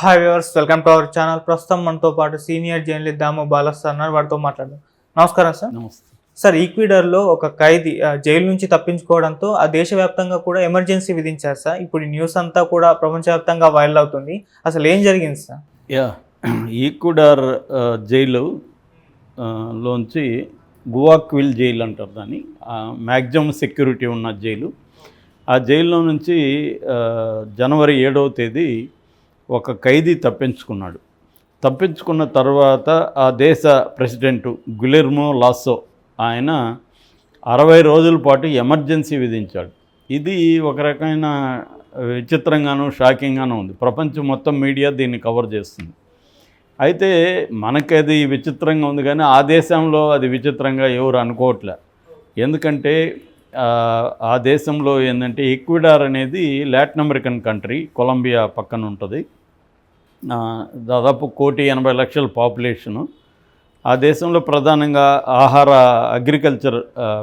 Hi viewers welcome to our channel ప్రస్తుతం మనతో పాటు senior journalist Damu Balas sir ఉన్నారు. వారితో మాట్లాడదాం. నమస్కారం సార్. నమస్తే. సార్ ఈక్విడర్లో ఒక ఖైదీ జైలు నుంచి తప్పించుకోవడంతో ఆ దేశవ్యాప్తంగా కూడా ఎమర్జెన్సీ విధించారు సార్. ఇప్పుడు ఈ న్యూస్ అంతా కూడా ప్రపంచవ్యాప్తంగా వైరల్ అవుతుంది. అసలు ఏం జరిగింది సార్? యా ఈక్వడార్ జైలు లోంచి గువాక్విల్ జైలు అంటారు దాన్ని. మ్యాక్సిమం సెక్యూరిటీ ఉన్న జైలు. ఆ జైల్లో నుంచి జనవరి ఏడవ తేదీ ఒక ఖైదీ తప్పించుకున్నాడు. తప్పించుకున్న తర్వాత ఆ దేశ ప్రెసిడెంట్ గులెర్మో లాసో ఆయన అరవై రోజుల పాటు ఎమర్జెన్సీ విధించాడు. ఇది ఒక రకమైన విచిత్రంగాను షాకింగ్గాను ఉంది. ప్రపంచం మొత్తం మీడియా దీన్ని కవర్ చేస్తుంది. అయితే మనకి అది విచిత్రంగా ఉంది కానీ ఆ దేశంలో అది విచిత్రంగా ఎవరు అనుకోవట్లే. ఎందుకంటే ఆ, దేశంలో ఏంటంటే ఈక్విడార్ అనేది లాటిన్ అమెరికన్ కంట్రీ కొలంబియా పక్కన ఉంటుంది. దాదాపు కోటి ఎనభై లక్షల పాపులేషను. ఆ దేశంలో ప్రధానంగా ఆహార అగ్రికల్చర్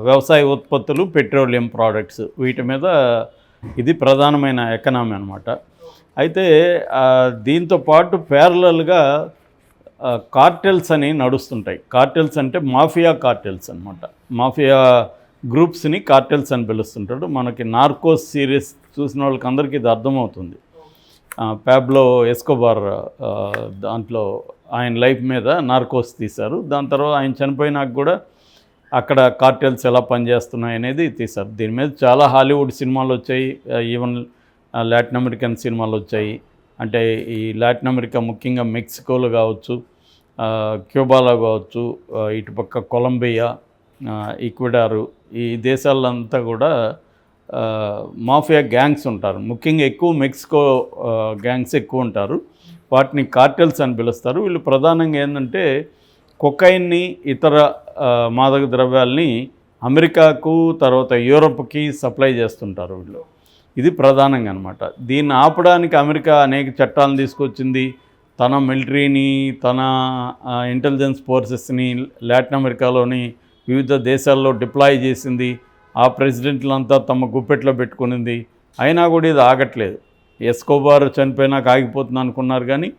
వ్యవసాయ ఉత్పత్తులు పెట్రోలియం ప్రోడక్ట్స్ వీటి మీద ఇది ప్రధానమైన ఎకనామీ అనమాట అయితే దీంతో పాటు ప్యారలల్గా కార్టెల్స్ అని నడుస్తుంటాయి. కార్టెల్స్ అంటే మాఫియా కార్టెల్స్ అనమాట మాఫియా గ్రూప్స్ని కార్టెల్స్ అని పిలుస్తుంటాడు. మనకి నార్కోస్ సిరీస్ చూసిన వాళ్ళకి అందరికీ ఇది అర్థమవుతుంది. ప్యాబ్లో ఎస్కోబార్ దాంట్లో ఆయన లైఫ్ మీద నార్కోస్ తీశారు. దాని తర్వాత ఆయన చనిపోయినాక కూడా అక్కడ కార్టెల్స్ ఎలా పనిచేస్తున్నాయి అనేది తీశారు. దీని మీద చాలా హాలీవుడ్ సినిమాలు వచ్చాయి. ఈవెన్ లాటిన్ అమెరికన్ సినిమాలు వచ్చాయి. అంటే ఈ లాటిన్ అమెరికా ముఖ్యంగా మెక్సికోలో కావచ్చు క్యూబాలో కావచ్చు ఇటుపక్క కొలంబియా ఈక్విడారు ఈక్వెడారు ఈ దేశాలంతా కూడా మాఫియా గ్యాంగ్స్ ఉంటారు. ముఖ్యంగా ఎక్కువ మెక్సికో గ్యాంగ్స్ ఎక్కువ ఉంటారు. వాటిని కార్టెల్స్ అని పిలుస్తారు. వీళ్ళు ప్రధానంగా ఏంటంటే కొకైన్ని ఇతర మాదక ద్రవ్యాల్ని అమెరికాకు తర్వాత యూరోప్కి సప్లై చేస్తుంటారు వీళ్ళు. ఇది ప్రధానంగా అనమాట దీన్ని ఆపడానికి అమెరికా అనేక చట్టాలను తీసుకొచ్చింది. తన మిలిటరీని తన ఇంటెలిజెన్స్ ఫోర్సెస్ని లాటిన్ అమెరికాలోని వివిధ దేశాల్లో డిప్లాయ్ చేసింది. ఆ ప్రెసిడెంట్లంతా తమ గుప్పెట్లో పెట్టుకునింది. అయినా కూడా ఇది ఆగట్లేదు. ఎస్కోబార్ చనిపోయినాక ఆగిపోతుంది అనుకున్నారు కానీ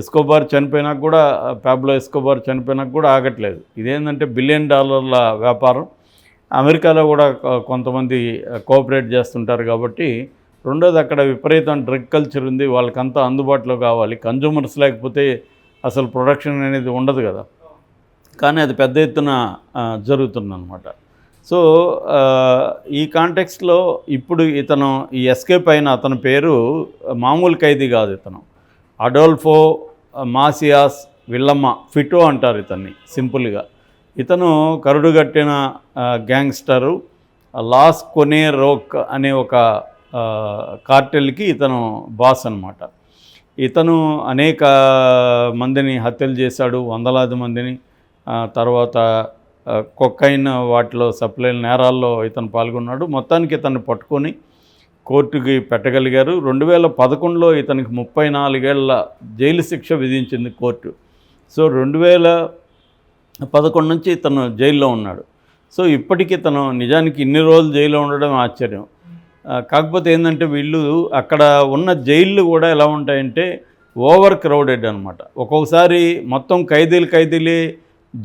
ఎస్కోబార్ చనిపోయినాక కూడా ప్యాబ్లో ఎస్కోబార్ చనిపోయినాక కూడా ఆగట్లేదు. ఇదేంటంటే బిలియన్ డాలర్ల వ్యాపారం. అమెరికాలో కూడా కొంతమంది కోఆపరేట్ చేస్తుంటారు కాబట్టి రెండోది అక్కడ విపరీతం డ్రగ్ కల్చర్ ఉంది. వాళ్ళకంతా అందుబాటులో కావాలి. కన్జ్యూమర్స్ లేకపోతే అసలు ప్రొడక్షన్ అనేది ఉండదు కదా. కానీ అది పెద్ద ఎత్తున జరుగుతుందన్నమాట. సో ఈ కాంటెక్స్ట్లో ఇప్పుడు ఇతను ఈ ఎస్కేప్ అయిన అతని పేరు మామూలు ఖైదీ కాదు ఇతను. అడోల్ఫో మాసియాస్ విల్లమ్మ ఫిటో అంటారు ఇతన్ని సింపుల్గా. ఇతను కరుడుగట్టిన గ్యాంగ్స్టరు లాస్ కొనే రోక్ అనే ఒక కార్టెల్కి ఇతను బాస్ అనమాట ఇతను అనేక మందిని హత్యలు చేశాడు వందలాది మందిని తర్వాత కొక్కైన వాటిలో సప్లై నేరాల్లో ఇతను పాల్గొన్నాడు. మొత్తానికి ఇతన్ని పట్టుకొని కోర్టుకి పెట్టగలిగారు. రెండు వేల పదకొండులో ఇతనికి ముప్పై నాలుగేళ్ళ జైలు శిక్ష విధించింది కోర్టు. సో రెండు వేల పదకొండు నుంచి ఇతను జైల్లో ఉన్నాడు. సో ఇప్పటికీ ఇతను నిజానికి ఇన్ని రోజులు జైల్లో ఉండడం ఆశ్చర్యం. కాకపోతే ఏంటంటే వీళ్ళు అక్కడ ఉన్న జైళ్ళు కూడా ఎలా ఉంటాయంటే ఓవర్ క్రౌడెడ్ అనమాట ఒక్కొక్కసారి మొత్తం ఖైదీలు ఖైదీలే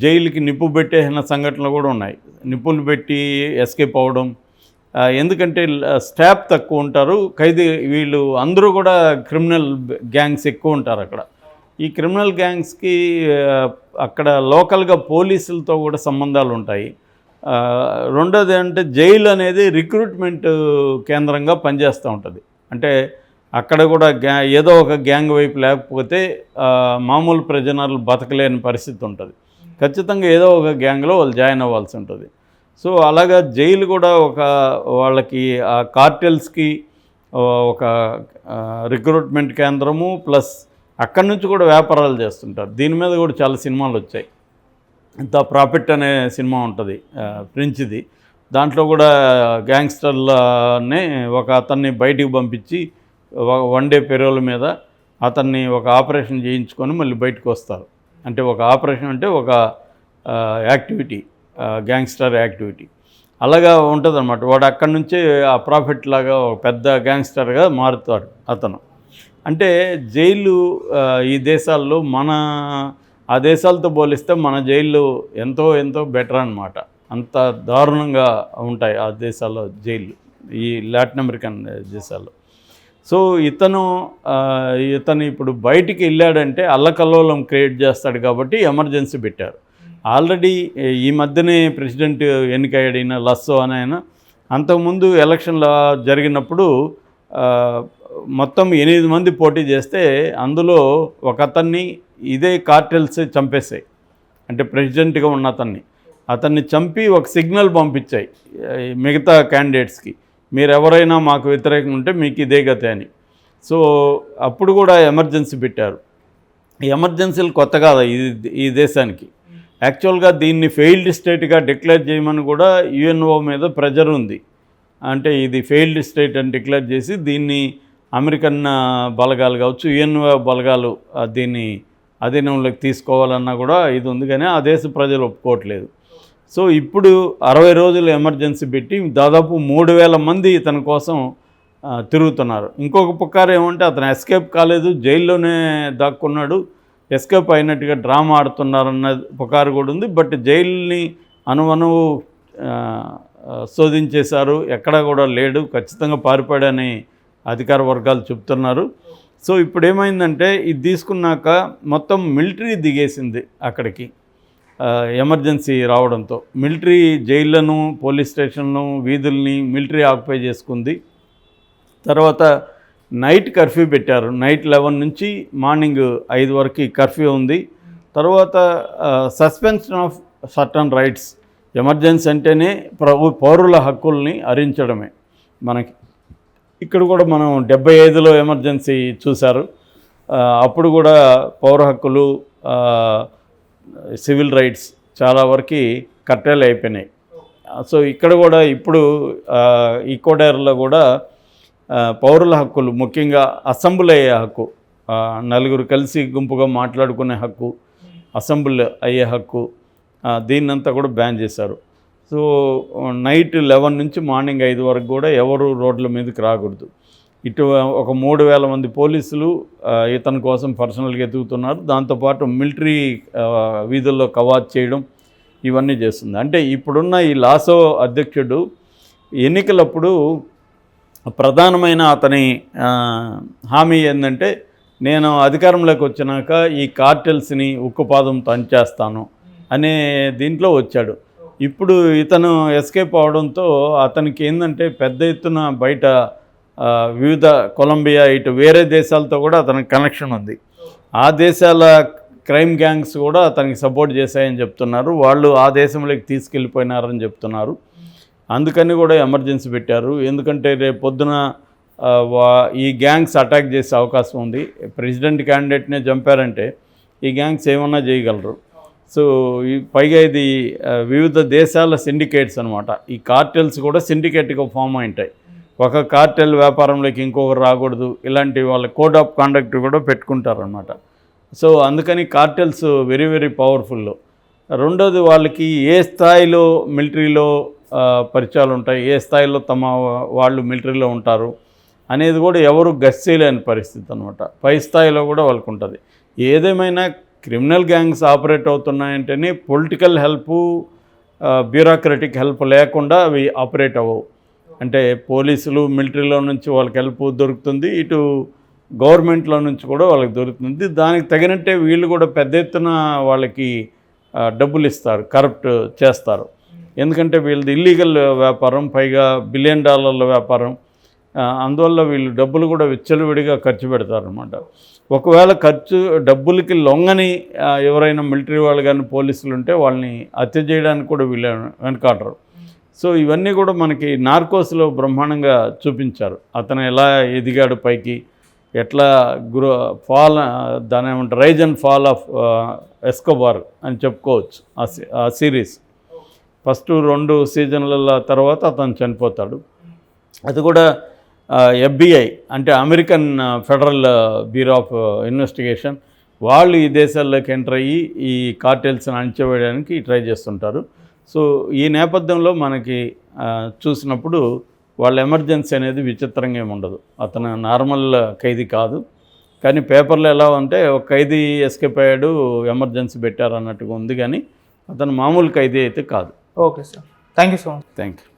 జైలుకి నిప్పు పెట్టేసిన సంఘటనలు కూడా ఉన్నాయి. నిప్పులు పెట్టి ఎస్కేప్ అవ్వడం ఎందుకంటే స్టాఫ్ తక్కువ ఉంటారు. ఖైదీ వీళ్ళు అందరూ కూడా క్రిమినల్ గ్యాంగ్స్ ఎక్కువ ఉంటారు అక్కడ. ఈ క్రిమినల్ గ్యాంగ్స్కి అక్కడ లోకల్గా పోలీసులతో కూడా సంబంధాలు ఉంటాయి. రెండోది అంటే జైలు అనేది రిక్రూట్మెంట్ కేంద్రంగా పనిచేస్తూ ఉంటుంది. అంటే అక్కడ కూడా గ్యా ఏదో ఒక గ్యాంగ్ వైపు లేకపోతే మామూలు ప్రజనాలు బతకలేని పరిస్థితి ఉంటుంది. ఖచ్చితంగా ఏదో ఒక గ్యాంగ్లో వాళ్ళు జాయిన్ అవ్వాల్సి ఉంటుంది. సో అలాగా జైలు కూడా ఒక వాళ్ళకి ఆ కార్టెల్స్కి ఒక రిక్రూట్మెంట్ కేంద్రము ప్లస్ అక్కడి నుంచి కూడా వ్యాపారాలు చేస్తుంటారు. దీని మీద కూడా చాలా సినిమాలు వచ్చాయి. ద ప్రాఫిట్ అనే సినిమా ఉంటుంది ఫ్రెంచ్ది. దాంట్లో కూడా గ్యాంగ్స్టర్లనే ఒక అతన్ని బయటికి పంపించి వన్ డే పెరోల మీద అతన్ని ఒక ఆపరేషన్ చేయించుకొని మళ్ళీ బయటకు వస్తారు. అంటే ఒక ఆపరేషన్ అంటే ఒక యాక్టివిటీ గ్యాంగ్స్టర్ యాక్టివిటీ. అలాగా ఉంటుందన్నమాట. వాడు అక్కడి నుంచే ఆ ప్రాఫిట్ లాగా ఒక పెద్ద గ్యాంగ్స్టర్గా మారుతాడు అతను. అంటే జైలు ఈ దేశాల్లో మన ఆ దేశాలతో పోలిస్తే మన జైళ్ళు ఎంతో ఎంతో బెటర్ అన్నమాట. అంత దారుణంగా ఉంటాయి ఆ దేశాల్లో జైళ్ళు ఈ లాటిన్ అమెరికన్ దేశాల్లో. సో ఇతను ఇతను ఇప్పుడు బయటికి వెళ్ళాడంటే అల్లకల్లోలం క్రియేట్ చేస్తాడు కాబట్టి ఎమర్జెన్సీ పెట్టారు. ఆల్రెడీ ఈ మధ్యనే ప్రెసిడెంట్ ఎన్నికయ్యాడు ఈయన లస్సో అని ఆయన. అంతకుముందు ఎలక్షన్ల జరిగినప్పుడు మొత్తం ఎనిమిది మంది పోటీ చేస్తే అందులో ఒక అతన్ని ఇదే కార్టెల్స్ చంపేశాయి. అంటే ప్రెసిడెంట్గా ఉన్న అతన్ని. అతన్ని చంపి ఒక సిగ్నల్ పంపించాయి మిగతా క్యాండిడేట్స్కి. మీరు ఎవరైనా మాకు వ్యతిరేకంగా ఉంటే మీకు ఇదే గతే అని. సో అప్పుడు కూడా ఎమర్జెన్సీ పెట్టారు. ఈ ఎమర్జెన్సీలు కొత్త కాదు ఈ ఈ దేశానికి. యాక్చువల్గా దీన్ని ఫెయిల్డ్ స్టేట్గా డిక్లేర్ చేయమని కూడా యుఎన్ఓ మీద ప్రెజర్ ఉంది. అంటే ఇది ఫెయిల్డ్ స్టేట్ అని డిక్లేర్ చేసి దీన్ని అమెరికన్ బలగాలు కావచ్చు యుఎన్ఓ బలగాలు దీన్ని అధీనంలోకి తీసుకోవాలన్నా కూడా ఇది ఉంది కానీ ఆ దేశ ప్రజలు ఒప్పుకోవట్లేదు. సో ఇప్పుడు అరవై రోజులు ఎమర్జెన్సీ పెట్టి దాదాపు మూడు వేల మంది ఇతని కోసం తిరుగుతున్నారు. ఇంకొక పుకారు ఏమంటే అతను ఎస్కేప్ కాలేదు జైల్లోనే దాక్కున్నాడు. ఎస్కేప్ అయినట్టుగా డ్రామా ఆడుతున్నారన్న పుకారు కూడా ఉంది. బట్ జైల్ని అనువనువు శోధించేశారు. ఎక్కడా కూడా లేడు. ఖచ్చితంగా పారిపోయాడని అధికార వర్గాలు చెప్తున్నారు. సో ఇప్పుడు ఏమైందంటే ఇది తీసుకున్నాక మొత్తం మిలిటరీ దిగేసింది అక్కడికి. ఎమర్జెన్సీ రావడంతో మిలిటరీ జైళ్ళను పోలీస్ స్టేషన్లను వీధుల్ని మిలిటరీ ఆక్యుపై చేసుకుంది. తర్వాత నైట్ కర్ఫ్యూ పెట్టారు. నైట్ లెవెన్ నుంచి మార్నింగ్ ఐదు వరకు కర్ఫ్యూ ఉంది. తర్వాత suspension of certain rights emergency అంటేనే ప్రభు పౌరుల హక్కుల్ని హరించడమే మనకి. ఇక్కడ కూడా మనం డెబ్బై ఐదులో ఎమర్జెన్సీ చూశారు. అప్పుడు కూడా పౌర హక్కులు సివిల్ రైట్స్ చాలా వరకు కట్టెలు అయిపోయినాయి. సో ఇక్కడ కూడా ఇప్పుడు ఈ ఈక్వడార్లో కూడా పౌరుల హక్కులు ముఖ్యంగా అసెంబ్లీ అయ్యే హక్కు నలుగురు కలిసి గుంపుగా మాట్లాడుకునే హక్కు అసెంబ్లీ అయ్యే హక్కు దీన్నంతా కూడా బ్యాన్ చేశారు. సో నైట్ లెవెన్ నుంచి మార్నింగ్ ఐదు వరకు కూడా ఎవరు రోడ్ల మీదకి రాకూడదు. ఇటు ఒక మూడు వేల మంది పోలీసులు ఇతని కోసం పర్సనల్గా ఎదుగుతున్నారు. దాంతోపాటు మిలిటరీ వీధుల్లో కవాత్ చేయడం ఇవన్నీ చేస్తుంది. అంటే ఇప్పుడున్న ఈ లాసో అధ్యక్షుడు ఎన్నికలప్పుడు ప్రధానమైన అతని హామీ ఏంటంటే నేను అధికారంలోకి వచ్చినాక ఈ కార్టెల్స్ని ఉక్కుపాదం తంచేస్తాను అనే దీంట్లో వచ్చాడు. ఇప్పుడు ఇతను ఎస్కేప్ అవడంతో అతనికి ఏంటంటే పెద్ద ఎత్తున బయట వివిధ కొలంబియా ఇటు వేరే దేశాలతో కూడా అతనికి కనెక్షన్ ఉంది. ఆ దేశాల క్రైమ్ గ్యాంగ్స్ కూడా అతనికి సపోర్ట్ చేశాయని చెప్తున్నారు. వాళ్ళు ఆ దేశంలోకి తీసుకెళ్ళిపోయినారని చెప్తున్నారు. అందుకని కూడా ఎమర్జెన్సీ పెట్టారు. ఎందుకంటే రేపు పొద్దున వా- ఈ గ్యాంగ్స్ అటాక్ చేసే అవకాశం ఉంది. ప్రెసిడెంట్ క్యాండిడేట్నే చంపారంటే ఈ గ్యాంగ్స్ ఏమన్నా చేయగలరు? సో ఈ పైగా ఇది వివిధ దేశాల సిండికేట్స్ అనమాట ఈ కార్టెల్స్ కూడా సిండికేట్గా ఫామ్ అయింటాయి. ఒక కార్టెల్ వ్యాపారంలోకి ఇంకొకరు రాకూడదు. ఇలాంటి వాళ్ళ కోడ్ ఆఫ్ కాండక్ట్ కూడా పెట్టుకుంటారనమాట సో అందుకని కార్టెల్స్ వెరీ వెరీ పవర్ఫుల్. రెండోది వాళ్ళకి ఏ స్థాయిలో మిలిటరీలో పరిచయాలు ఉంటాయి ఏ స్థాయిలో తమ వాళ్ళు మిలిటరీలో ఉంటారు అనేది కూడా ఎవరు గస్సేయలేని పరిస్థితి అనమాట పై స్థాయిలో కూడా వాళ్ళకు ఉంటుంది. ఏదేమైనా క్రిమినల్ గ్యాంగ్స్ ఆపరేట్ అవుతున్నాయంటేనే పొలిటికల్ హెల్ప్ బ్యూరోక్రటిక్ హెల్ప్ లేకుండా అవి ఆపరేట్ అవ్వవు. అంటే పోలీసులు మిలిటరీలో నుంచి వాళ్ళకి హెల్ప్ దొరుకుతుంది. ఇటు గవర్నమెంట్లో నుంచి కూడా వాళ్ళకి దొరుకుతుంది. దానికి తగినట్టే వీళ్ళు కూడా పెద్ద ఎత్తున వాళ్ళకి డబ్బులు ఇస్తారు కరప్ట్ చేస్తారు. ఎందుకంటే వీళ్ళది ఇల్లీగల్ వ్యాపారం పైగా బిలియన్ డాలర్ల వ్యాపారం. అందువల్ల వీళ్ళు డబ్బులు కూడా విచ్చలవిడిగా ఖర్చు పెడతారనమాట ఒకవేళ ఖర్చు డబ్బులకి లొంగని ఎవరైనా మిలిటరీ వాళ్ళు కానీ పోలీసులు ఉంటే వాళ్ళని హత్య చేయడానికి కూడా వీళ్ళు వెనకాడరు. సో ఇవన్నీ కూడా మనకి నార్కోస్లో బ్రహ్మాండంగా చూపించారు. అతను ఎలా ఎదిగాడు పైకి ఎట్లా గ్రో ఫాల్ దాని ఏమంటారు rise and fall of Escobar అని చెప్పుకోవచ్చు ఆ సి- ఆ సిరీస్. ఫస్ట్ రెండు సీజన్ల తర్వాత అతను చనిపోతాడు. అది కూడా ఎఫ్బిఐ అంటే American federal bureau of investigation. వాళ్ళు ఈ దేశాల్లోకి ఎంటర్ అయ్యి ఈ కార్టెల్స్ని అణిచివేయడానికి ట్రై చేస్తుంటారు. సో ఈ నేపథ్యంలో మనకి చూసినప్పుడు వాళ్ళ ఎమర్జెన్సీ అనేది విచిత్రంగా ఏమి ఉండదు. అతను నార్మల్ ఖైదీ కాదు. కానీ పేపర్లో ఎలా అంటే ఒక ఖైదీ ఎస్కేప్ అయ్యాడు ఎమర్జెన్సీ పెట్టారు అన్నట్టుగా ఉంది కానీ అతను మామూలు ఖైదీ అయితే కాదు. Okay sir. Thank you so much. Thank you